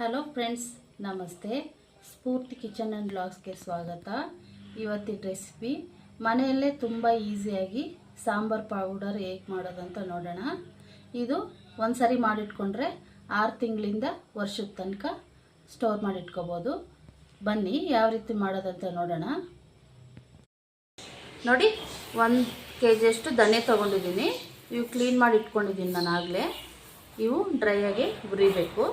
Hello friends, ನಮಸ್ತೆ. ಸ್ಫೂರ್ತಿ kitchen and ಬ್ಲಾಗ್ಸ್ಗೆ ಸ್ವಾಗತ. ಇವತ್ತಿನ ರೆಸಿಪಿ ಮನೆಯಲ್ಲೇ ತುಂಬ ಈಸಿಯಾಗಿ ಸಾಂಬಾರ್ ಪೌಡರ್ ಹೇಗೆ ಮಾಡೋದಂತ ನೋಡೋಣ. ಇದು ಒಂದು ಸರಿ ಮಾಡಿಟ್ಕೊಂಡ್ರೆ ಆರು ತಿಂಗಳಿಂದ ವರ್ಷದ ತನಕ ಸ್ಟೋರ್ ಮಾಡಿಟ್ಕೋಬೋದು. ಬನ್ನಿ, ಯಾವ ರೀತಿ ಮಾಡೋದಂತ ನೋಡೋಣ. ನೋಡಿ, ಒಂದು ಕೆ ಜಿಯಷ್ಟು ದನೆ ತೊಗೊಂಡಿದ್ದೀನಿ. ಇವು ಕ್ಲೀನ್ ಮಾಡಿ ಇಟ್ಕೊಂಡಿದ್ದೀನಿ ನಾನು ಆಗಲೇ ಇವು ಡ್ರೈ ಆಗಿ ಹುರಿಬೇಕು.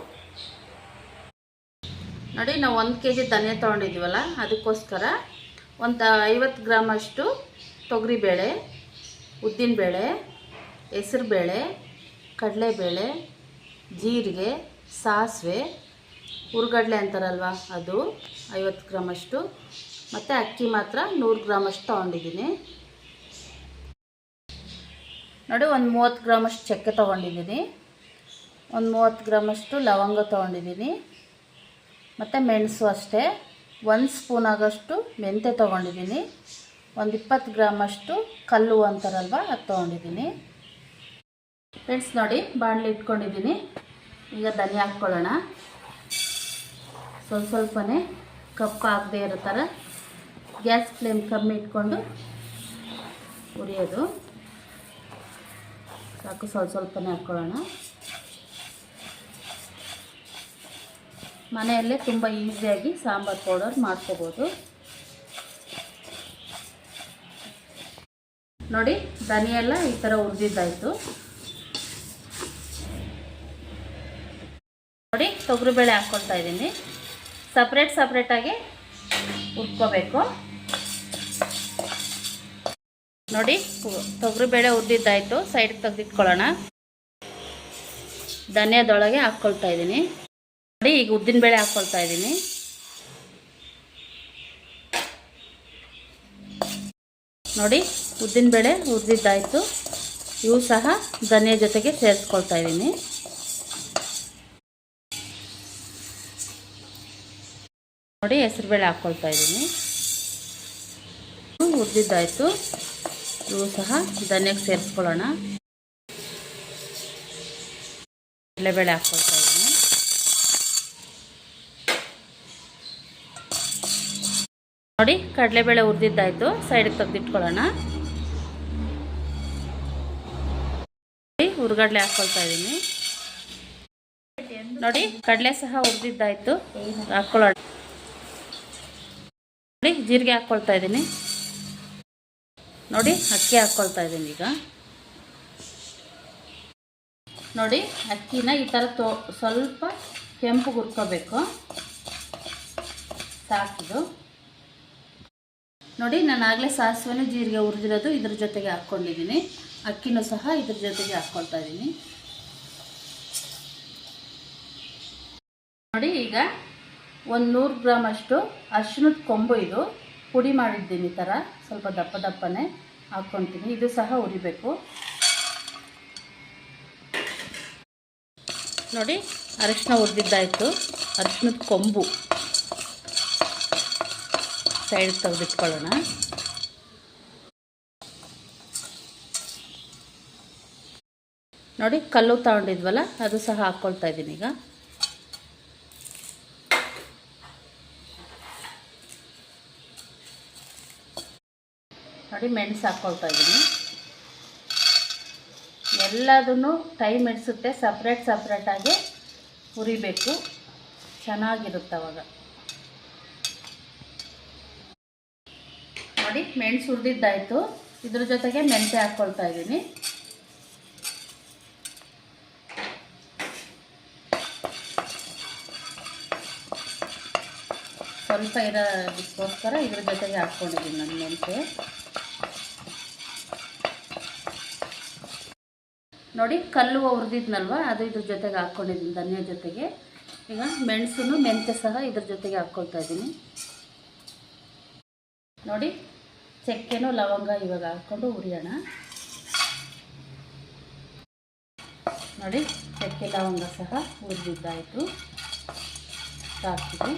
ನೋಡಿ, ನಾವು ಒಂದು ಕೆ ಜಿ ಧನಿಯಾ ತೊಗೊಂಡಿದ್ದೀವಲ್ಲ, ಅದಕ್ಕೋಸ್ಕರ ಒಂದು ಐವತ್ತು ಗ್ರಾಮಷ್ಟು ತೊಗರಿಬೇಳೆ ಉದ್ದಿನಬೇಳೆ ಹೆಸರುಬೇಳೆ ಕಡಲೆಬೇಳೆ ಜೀರಿಗೆ, ಸಾಸಿವೆ, ಹುರ್ಗಡ್ಲೆ ಅಂತಾರಲ್ವ ಅದು, ಐವತ್ತು ಗ್ರಾಮಷ್ಟು ಮತ್ತು ಅಕ್ಕಿ ಮಾತ್ರ ನೂರು ಗ್ರಾಮಷ್ಟು ತೊಗೊಂಡಿದ್ದೀನಿ. ನೋಡಿ, ಒಂದು ಮೂವತ್ತು ಗ್ರಾಮಷ್ಟು ಚಕ್ಕೆ ತೊಗೊಂಡಿದ್ದೀನಿ. ಒಂದು ಮೂವತ್ತು ಗ್ರಾಮಷ್ಟು ಲವಂಗ ತೊಗೊಂಡಿದ್ದೀನಿ. ಮತ್ತು ಮೆಣಸು ಅಷ್ಟೇ. ಒಂದು ಸ್ಪೂನ್ ಆಗೋಷ್ಟು ಮೆಂತೆ ತೊಗೊಂಡಿದ್ದೀನಿ. ಒಂದು ಇಪ್ಪತ್ತು ಗ್ರಾಮಷ್ಟು ಕಲ್ಲು ಅಂತಾರಲ್ವ, ಅದು ತೊಗೊಂಡಿದ್ದೀನಿ. ಫ್ರೆಂಡ್ಸ್ ನೋಡಿ, ಬಾಣಲಿ ಇಟ್ಕೊಂಡಿದ್ದೀನಿ. ಈಗ ಧನಿಯಾ ಹಾಕ್ಕೊಳ್ಳೋಣ. ಸ್ವಲ್ಪ ಸ್ವಲ್ಪನೇ ಕಪ್ಪು ಆಗದೆ ಇರೋ ಥರ ಗ್ಯಾಸ್ ಫ್ಲೇಮ್ ಕಮ್ಮಿ ಇಟ್ಕೊಂಡು ಉರಿಯೋದು ಸಾಕು, ಸ್ವಲ್ಪ ಸ್ವಲ್ಪನೇ ಹಾಕ್ಕೊಳ್ಳೋಣ. ಮನೆಯಲ್ಲೇ ತುಂಬ ಈಸಿಯಾಗಿ ಸಾಂಬಾರು ಪೌಡರ್ ಮಾಡ್ಕೋಬೋದು. ನೋಡಿ, ಧನಿಯೆಲ್ಲ ಈ ಥರ ಹುರಿದಿದ್ದಾಯಿತು ನೋಡಿ, ತೊಗರಿಬೇಳೆ ಹಾಕ್ಕೊಳ್ತಾ ಇದ್ದೀನಿ. ಸಪ್ರೇಟ್ ಸಪ್ರೇಟಾಗಿ ಹುರ್ಕೋಬೇಕು. ನೋಡಿ, ತೊಗರಿಬೇಳೆ ಹುರಿದಿದ್ದಾಯಿತು ಸೈಡ್ಗೆ ತೆಗೆದಿಟ್ಕೊಳ್ಳೋಣ. ಧನಿಯಾದೊಳಗೆ ಹಾಕ್ಕೊಳ್ತಾ ಇದ್ದೀನಿ. ನೋಡಿ, ಈಗ ಉದ್ದಿನ ಬೇಳೆ ಹಾಕ್ಕೊಳ್ತಾ ಇದ್ದೀನಿ. ನೋಡಿ, ಉದ್ದಿನ ಬೇಳೆ ಹುರಿದಿದ್ದಾಯಿತು ಇವು ಸಹ ಧನಿಯ ಜೊತೆಗೆ ಸೇರಿಸ್ಕೊಳ್ತಾ ಇದ್ದೀನಿ. ನೋಡಿ ಹೆಸರುಬೇಳೆ ಹಾಕ್ಕೊಳ್ತಾ ಇದ್ದೀನಿ. ಹುರಿದಿದ್ದಾಯಿತು ಇವು ಸಹ ಧನಿಯಕ್ಕೆ ಸೇರಿಸ್ಕೊಳ್ಳೋಣ. ಕಡಲೆಬೇಳೆ ಹಾಕ್ಕೊಳ್ತಾ ಇದ್ದೀನಿ ನೋಡಿ, ಕಡಲೆಬೇಳೆ ಹುರಿದಿದ್ದಾಯಿತು. ಸೈಡಿಗೆ ತೆಗೆದಿಟ್ಕೊಳ್ಳೋಣ. ಹುರ್ಗಡ್ಲೆ ಹಾಕ್ಕೊಳ್ತಾ ಇದ್ದೀನಿ ನೋಡಿ, ಕಡಲೆ ಸಹ ಹುರಿದಿದ್ದಾಯಿತು. ಹಾಕ್ಕೊಳ್ಳೋಣ ನೋಡಿ, ಜೀರಿಗೆ ಹಾಕ್ಕೊಳ್ತಾ ಇದ್ದೀನಿ ನೋಡಿ, ಅಕ್ಕಿ ಹಾಕ್ಕೊಳ್ತಾ ಇದ್ದೀನಿ ಈಗ. ನೋಡಿ, ಅಕ್ಕಿನ ಈ ಥರ ತೋ, ಸ್ವಲ್ಪ ಕೆಂಪು ಹುರ್ಕೋಬೇಕು. ಸಾಕಿದು ನೋಡಿ, ನಾನು ಆಗಲೇ ಸಾಸಿವೆನೂ ಜೀರಿಗೆ ಉರಿದಿರೋದು ಇದ್ರ ಜೊತೆಗೆ ಹಾಕ್ಕೊಂಡಿದ್ದೀನಿ ಅಕ್ಕಿನೂ ಸಹ ಇದ್ರ ಜೊತೆಗೆ ಹಾಕ್ಕೊಳ್ತಾ ಇದ್ದೀನಿ ನೋಡಿ, ಈಗ ಒಂದು ನೂರು ಗ್ರಾಮ್ ಅಷ್ಟು ಅರ್ಶಿನದ ಕೊಂಬು ಇದು ಪುಡಿ ಮಾಡಿದ್ದೀನಿ ಈ ಥರ ಸ್ವಲ್ಪ ದಪ್ಪ ದಪ್ಪನೇ ಹಾಕ್ಕೊತೀನಿ. ಇದು ಸಹ ಉರಿಬೇಕು ನೋಡಿ ಅರಿಶಿನ ಉರಿದಿದ್ದಾಯಿತು ಅರಿಶಿನದ ಕೊಂಬು. ಸೈಡ್ ತೆಗೆದಿಟ್ಕೊಳ್ಳೋಣ. ನೋಡಿ, ಕಲ್ಲು ತಗೊಂಡಿದ್ವಲ್ಲ, ಅದು ಸಹ ಹಾಕ್ಕೊಳ್ತಾ ಇದ್ದೀನಿ ಈಗ. ನೋಡಿ, ಮೆಣಸು ಹಾಕ್ಕೊಳ್ತಾ ಇದ್ದೀನಿ. ಎಲ್ಲದನ್ನು ಟೈಮ್ ಹಿಡಿಸುತ್ತೆ ಸಪ್ರೇಟ್ ಸಪ್ರೇಟಾಗಿ ಹುರಿಬೇಕು ಚೆನ್ನಾಗಿರುತ್ತೆ ಅವಾಗ. ನೋಡಿ, ಮೆಣಸು ಹುರಿದಿದ್ದಾಯಿತು. ಇದ್ರ ಜೊತೆಗೆ ಮೆಂತ್ಯ ಹಾಕ್ಕೊಳ್ತಾ ಇದ್ದೀನಿ. ಸ್ವಲ್ಪ ಇರೋದಕ್ಕೋಸ್ಕರ ಇದ್ರ ಜೊತೆಗೆ ಹಾಕ್ಕೊಂಡಿದ್ದೀನಿ ನಾನು ಮೆಂತ್ಯ. ನೋಡಿ ಕಲ್ಲು ಹುರಿದಿದ್ನಲ್ವ? ಅದು ಇದ್ರ ಜೊತೆಗೆ ಹಾಕ್ಕೊಂಡಿದ್ದೀನಿ, ಧನಿಯ ಜೊತೆಗೆ. ಈಗ ಮೆಣಸನ್ನು ಮೆಂತೆ ಸಹ ಇದ್ರ ಜೊತೆಗೆ ಹಾಕ್ಕೊಳ್ತಾ ಇದ್ದೀನಿ. ನೋಡಿ ಚಕ್ಕೆನೂ ಲವಂಗ ಇವಾಗ ಹಾಕ್ಕೊಂಡು ಉರಿಯೋಣ ನೋಡಿ, ಚಕ್ಕೆ ಲವಂಗ ಸಹ ಹುರಿದಿದ್ದಾಯಿತು. ಸಾಕಿದೆ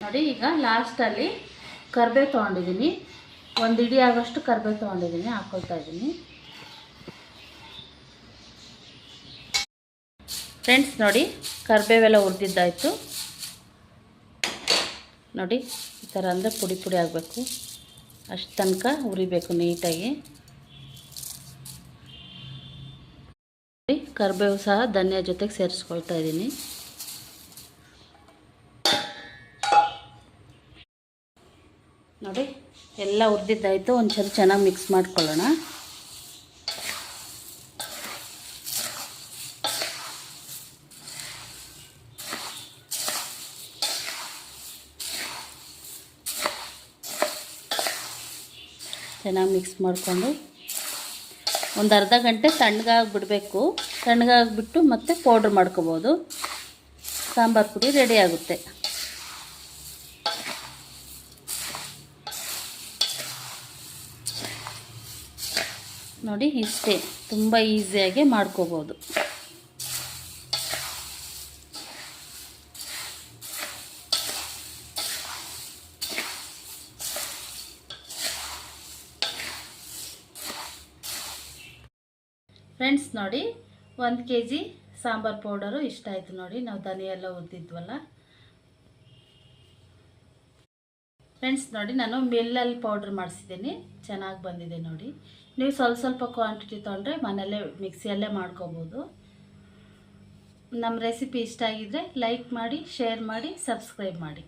ನೋಡಿ, ಈಗ ಲಾಸ್ಟಲ್ಲಿ ಕರ್ಬೇವು ತೊಗೊಂಡಿದ್ದೀನಿ. ಒಂದು ಇಡಿ ಆಗೋಷ್ಟು ಕರ್ಬೇವು ತೊಗೊಂಡಿದ್ದೀನಿ ಹಾಕ್ಕೊಳ್ತಾ ಇದ್ದೀನಿ. ಫ್ರೆಂಡ್ಸ್ ನೋಡಿ, ಕರ್ಬೇವೆಲ್ಲ ಹುರಿದಿದ್ದಾಯಿತು. ನೋಡಿ, ಈ ಥರ ಅಂದರೆ ಪುಡಿ ಪುಡಿ ಆಗಬೇಕು. ಅಷ್ಟು ತನಕ ಹುರಿಬೇಕು ನೀಟಾಗಿ. ಕರಿಬೇವು ಸಹ ಧನಿಯಾ ಜೊತೆಗೆ ಸೇರಿಸ್ಕೊಳ್ತಾ ಇದ್ದೀನಿ. ನೋಡಿ, ಎಲ್ಲ ಹುರಿದಿದ್ದಾಯಿತು. ಒಂದು ಚೆನ್ನಾಗಿ ಮಿಕ್ಸ್ ಮಾಡ್ಕೊಳ್ಳೋಣ. ಚೆನ್ನಾಗಿ ಮಿಕ್ಸ್ ಮಾಡಿಕೊಂಡು ಒಂದು ಅರ್ಧ ಗಂಟೆ ತಣ್ಣಗಾಗಿ ಬಿಡಬೇಕು ತಣ್ಣಗಾಗ್ಬಿಟ್ಟು ಮತ್ತೆ ಪೌಡ್ರ್ ಮಾಡ್ಕೋಬೋದು. ಸಾಂಬಾರು ಪುಡಿ ರೆಡಿ ಆಗುತ್ತೆ. ನೋಡಿ ಇಷ್ಟೇ, ತುಂಬ ಈಸಿಯಾಗಿ ಮಾಡ್ಕೋಬೋದು. ಫ್ರೆಂಡ್ಸ್ ನೋಡಿ, ಒಂದು ಕೆ ಜಿ ಸಾಂಬಾರು ಪೌಡರು ಇಷ್ಟ ಆಯಿತು ನೋಡಿ, ನಾವು ಎಲ್ಲ ಉದ್ದಿದ್ವಲ್ಲ. ಫ್ರೆಂಡ್ಸ್ ನೋಡಿ, ನಾನು ಮಿಲ್ಲಲ್ಲಿ ಪೌಡ್ರ್ ಮಾಡಿಸಿದ್ದೀನಿ, ಚೆನ್ನಾಗಿ ಬಂದಿದೆ ನೋಡಿ. ನೀವು ಸ್ವಲ್ಪ ಸ್ವಲ್ಪ ಕ್ವಾಂಟಿಟಿ ತೊಗೊಂಡ್ರೆ ಮನೆಯಲ್ಲೇ ಮಿಕ್ಸಿಯಲ್ಲೇ ಮಾಡ್ಕೋಬೋದು. ನಮ್ಮ ರೆಸಿಪಿ ಇಷ್ಟ ಆಗಿದ್ದರೆ ಲೈಕ್ ಮಾಡಿ ಶೇರ್ ಮಾಡಿ ಸಬ್ಸ್ಕ್ರೈಬ್ ಮಾಡಿ.